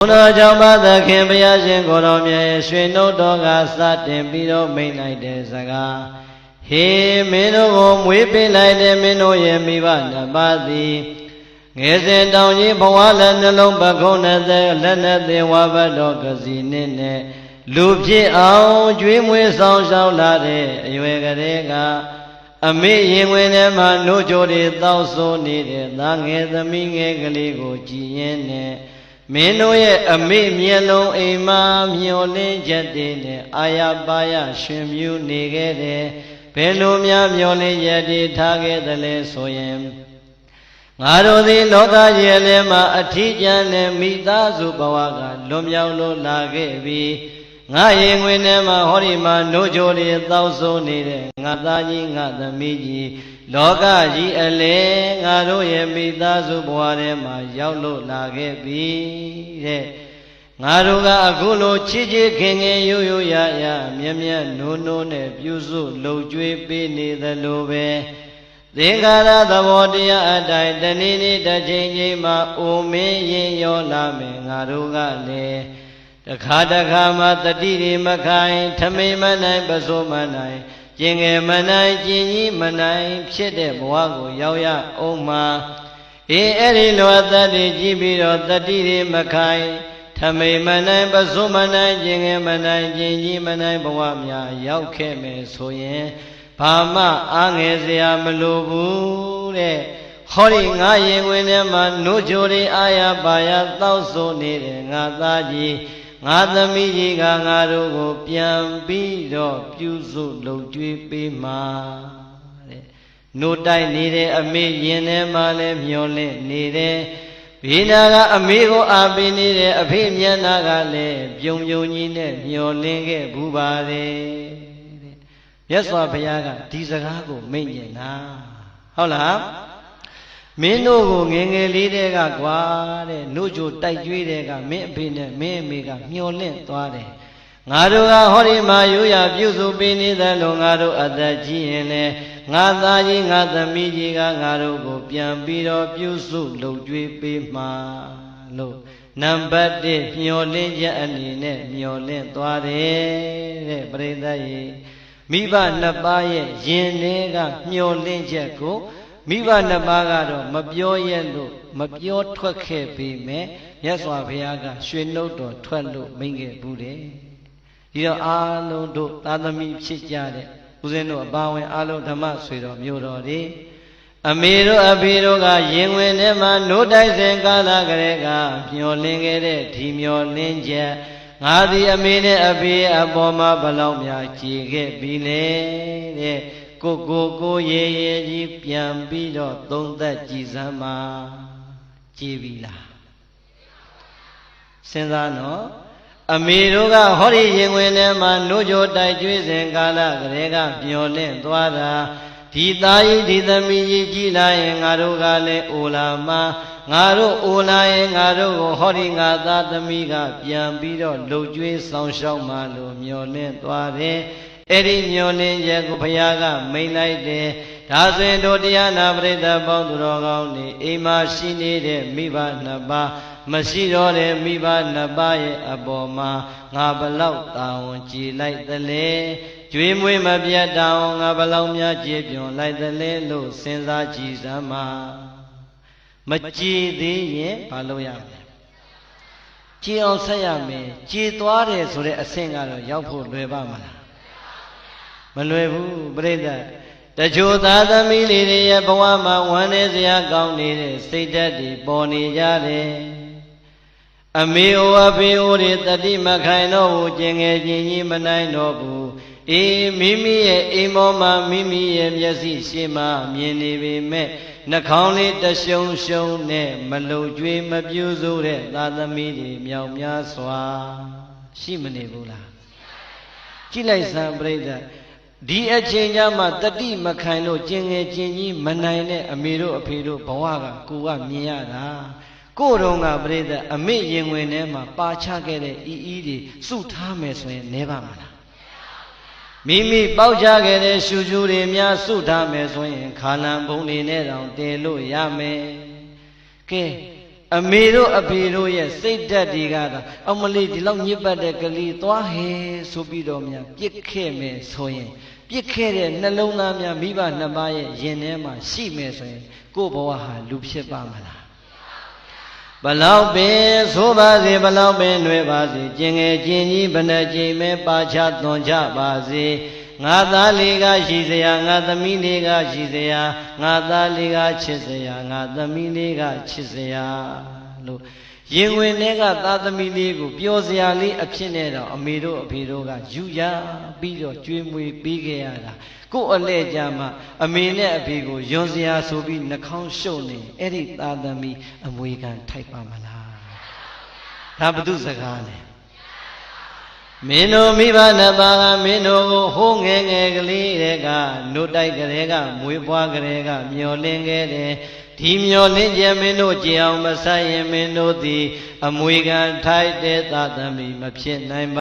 ဘုရားကြောင့်ပါသခင်ဘုရားရှင်ကိုတော်မြတ်ရဲ့ရွှေနှုတ်တော်ကစတင်ပြီးတော့မိန်လိုက်တဲ့စကားဟေမင်းတို့ကိုမွေးပေးလိုက်တဲ့မင်းတို့ရဲ့မိဘနှစ်ပါးသည်ငယ်စဉ်တောင်ကြီးဘဝလည်းနှလုံးပခုံးနဲ့သက်လက်နဲ့သေဝဘတ်တော်ကစီနဲ့နဲ့လူဖြစ်အောင်ကျွေးမွေးဆောင်ရှောက်လာတဲ့အရွယ်ကလေးကအမေရင်ဝင်ထဲမှာနှုတ်ကြိုတွေတောက်ဆိုးနေတဲ့သားငယ်သမီးငယ်ကလေးကိုကြည်ရင်နဲ့ မင်းတို့ရဲ့အမေမျက်လုံးအိမ်မှာမျောလင်းချက်တွေနဲ့အာရပါရရှင်မြူနေခဲ့တယ်ဘယ်လိုများမျောလင်းချက်တွေထားခဲ့သလဲဆိုရင်ငါတို့သည်လောကရဲ့လဲမှာအထီးကျန်တဲ့မိသားစုဘဝကလွန်မြောက်လို့လာခဲ့ပြီး ငါရင်ဝင်ထဲမှာဟောဒီမှာနှုတ်ကြိုတွေတောက်ဆိုးနေတဲ့ငါသားကြီးငါသမီးကြီးလောကကြီးအလဲငါတို့ရဲ့မိသားစုဘဝထဲမှာရောက်လို့လာခဲ့ပြီတဲ့ငါတို့ကအခုလိုချစ်ချစ်ခင်ခင်ရိုးရိုးရရမြတ်မြတ်နိုးနိုးနဲ့ပြုစုလှုပ်ကြွေးပေးနေသလိုပဲသင်္ခါရသဘောတရားအတိုင်းတနေ့နေ့တစ်ချိန်ချိန်မှာအိုမင်းရင်ရောလာမယ်ငါတို့ကလည်း တခါတခါမှတတိတွေမခိုင်ထမိန်မနိုင်ပစိုးမနိုင်ကျင်ငယ်မနိုင်ကျင်ကြီးမနိုင် ဖြစ်တဲ့ဘဝကိုရောက်ရအောင်မှာအေးအဲ့ဒီလိုအသက်တွေကြည့်ပြီးတော့တတိတွေမခိုင်ထမိန်မနိုင်ပစိုးမနိုင်ကျင်ငယ်မနိုင်ကျင်ကြီးမနိုင်ဘဝများရောက်ခဲ့မယ်ဆိုရင်ဘာမှအားငယ်စရာမလိုဘူးတဲ့ဟောဒီငါရင်ဝင်ထဲမှာနှုတ်ကြိုတွေအာရပါရတောက်ဆိုနေတဲ့ငါသားကြီး ငါသမီးကြီးကငါတို့ကို ပြန်ပြီးတော့ပြုစုလုံကျွေးပေးမှာတဲ့နှုတ်တိုက်နေတဲ့အမေရင်ထဲမှာလည်းမျောလင့်နေတယ်ဘေးနာကအမေကိုအားပေးနေတဲ့အဖေမျက်နာကလည်းပြုံပြုံကြီးနဲ့မျောလင့်ခဲ့ဘူးပါတယ်တဲ့မြတ်စွာဘုရားကဒီစကားကိုမိန့်ညင်တာဟုတ်လား မင်းတို့ကိုငယ်ငယ်လေးတည်းကကွာတဲ့နှုတ်ကြိုတိုက်ကြွေးတဲ့ကမင်းအဖေနဲ့မင်းအမေကမျောလင့်သွားတယ်ငါတို့ကဟောဒီမှာရိုးရပြုစုပေးနေသလိုငါတို့အသက်ကြီးရင်လေငါသားကြီးငါသမီးကြီးကငါတို့ကို ပြန်ပြီးတော့ပြုစုလုပ်ကြွေးပေးမှာလို့နံပါတ်1မျောလင့်ချက်အနေနဲ့မျောလင့်သွားတယ်တဲ့ပရိသတ်ရေမိဘနှစ်ပါးရဲ့ယင်တွေကမျောလင့်ချက်ကို မိဘနှစ်ပါးကတော့မပြောရက်လို့မပြောထွက်ခဲ့ပေမဲ့မြတ်စွာဘုရားကရွှေနှုတ်တော်ထွက်လို့မိန့်ခဲ့ဘူးတယ်ဒီတော့အားလုံးတို့သာသမီဖြစ်ကြတဲ့ဦးဇင်းတို့အပါဝင်အားလုံးဓမ္မဆွေတော်မျိုးတော်တွေအမေတို့အဖေတို့ကရင်ဝင်ထဲမှာနိုးတိုက်စဉ်ကာလကလေးကမျောလင်းခဲ့တဲ့ဒီမျောလင်းချက်ငါသည်အမေနဲ့အဖေအပေါ်မှာဘလောက်များကြည်ခဲ့ပြီလေတဲ့ ကိုကိုကိုရေရေကြီးပြန်ပြီးတော့သုံးသက်ကြည်စမ်းပါကြည်ပြီလားစဉ်းစားနော်အမေတို့ကဟောဒီရင်ဝင်ထဲမှာနှုတ်ကြတိုက်ကျွေးစဉ်ကာလကလေးကမျောလင့်သွားတာဒီသားကြီးဒီသမီးကြီးကြည်လာရင်ငါတို့ကလည်းအိုလာမငါတို့အိုလာရင်ငါတို့ကိုဟောဒီငါသားသမီးကပြန်ပြီးတော့လှုပ်ကြွေးဆောင်ရှောက်မှလို့မျောလင့်သွားတယ် အဲ့ဒီမျောလင့်ချက်ကိုဘုရားကမိန်လိုက်တယ်ဒါဆိုရင်တို့တရားနာပရိသတ်ပေါင်းသူတော်ကောင်းတွေအိမ်မှာရှိနေတဲ့မိဘနှစ်ပါးမရှိတော့တဲ့မိဘနှစ်ပါးရဲ့အပေါ်မှာငါဘလောက်တာဝန်ကြည်လိုက်သလဲကျွေးမွေးမပြတ်တောင်ငါဘလောက်များကြည်ပြွန်လိုက်သလဲလို့စဉ်းစားကြည့်စမ်းပါမကြည်သေးရင်မလုပ်ရမယ်ကြည်အောင်ဆက်ရမယ်ကြည်သွားတယ်ဆိုတဲ့အဆင့်ကတော့ရောက်ဖို့လွယ်ပါမလား မလွယ်ဘူးပြိဿတချို့သာသမီလေးတွေရဲ့ဘဝမှာဝမ်းနေစရာကောင်းနေတဲ့စိတ်ဓာတ်တွေပေါ်နေကြတယ်အမေအိုအဖေအိုတွေတတိမခိုင်တော့ဘူးကျင်ငယ်ချင်းကြီးမနိုင်တော့ဘူးအေးမိမိရဲ့အိမ်ပေါ်မှာမိမိရဲ့မျက်စိရှေ့မှာမြင်နေပေမဲ့နှာခေါင်းလေးတရှုံရှုံနဲ့မလုံကျွေးမပြူးစိုးတဲ့သာသမီတွေမြောက်များစွာရှိမနေဘူးလားကြည့်လိုက်စမ်းပြိဿ ဒီအချိန်ကျမှတတိမခိုင်လို့ကျင်ငယ်ကျင်ကြီးမနိုင်တဲ့အမေတို့အဖေတို့ဘဝကကိုကမြင်ရတာကိုယ်တော်ကပြိဿအမေရင်ဝင်ထဲမှာပါချခဲ့တဲ့အီအီတွေစုထားမယ်ဆိုရင်နေပါမလားမိမိပေါက်ချခဲ့တဲ့ရှူရှူတွေများစုထားမယ်ဆိုရင်ခါလံဘုံတွေနဲ့တောင်တည်လို့ရမယ်ကဲအမေတို့အဖေတို့ရဲ့စိတ်ဓာတ်တွေကတော့အမလေးဒီလောက်ညစ်ပတ်တဲ့ကလေးသွားဟဲဆိုပြီးတော့များပြစ်ခဲ့မယ်ဆိုရင် ပြစ်ခဲ့တဲ့နှလုံးသားများမိဘနှစ်ပါးရဲ့ရင်ထဲမှာရှိမယ်ဆိုရင်ကိုယ်ဘဝဟာလူဖြစ်ပါမလားဘလောက်ပင်သိုးပါစေဘလောက်ပင်နှွယ်ပါစေကျင်ငယ်ကျင်ကြီးဘဏ္ဍကျင်မဲပါချသွန်ချပါစေငါသားလေးကရှိစရာငါသမီးလေးကရှိစရာငါသားလေးကချစ်စရာငါသမီးလေးကချစ်စရာ လို့ရင်ဝင်တွေကသားသမီးလေးကိုပျော်စရာလေးအဖြစ်နဲ့တော့အမေတို့အဖေတို့ကယူရပြီးတော့ကျွေးမွေးပေးခဲ့ရတာကို့အလဲကြမှာအမေနဲ့အဖေကိုယွန်စရာဆိုပြီးနှာခေါင်းရှုပ်နေအဲ့ဒီသားသမီးအမွေခံထိုက်ပါမလားဒါဘု து စကားလဲမင်းတို့မိဘနှစ်ပါးကမင်းတို့ကိုဟိုးငယ်ငယ်ကလေးတွေကနှုတ်တိုက်ကလေးကမွေးဖွားကလေးကမျောလင်းခဲ့တယ် ဒီမျောလင်းခြင်းမင်းတို့ကြည်အောင်မဆိုင်ရင်မင်းတို့သည် အမွေခံထိုက်တဲ့သာသမီမဖြစ်နိုင်ပါ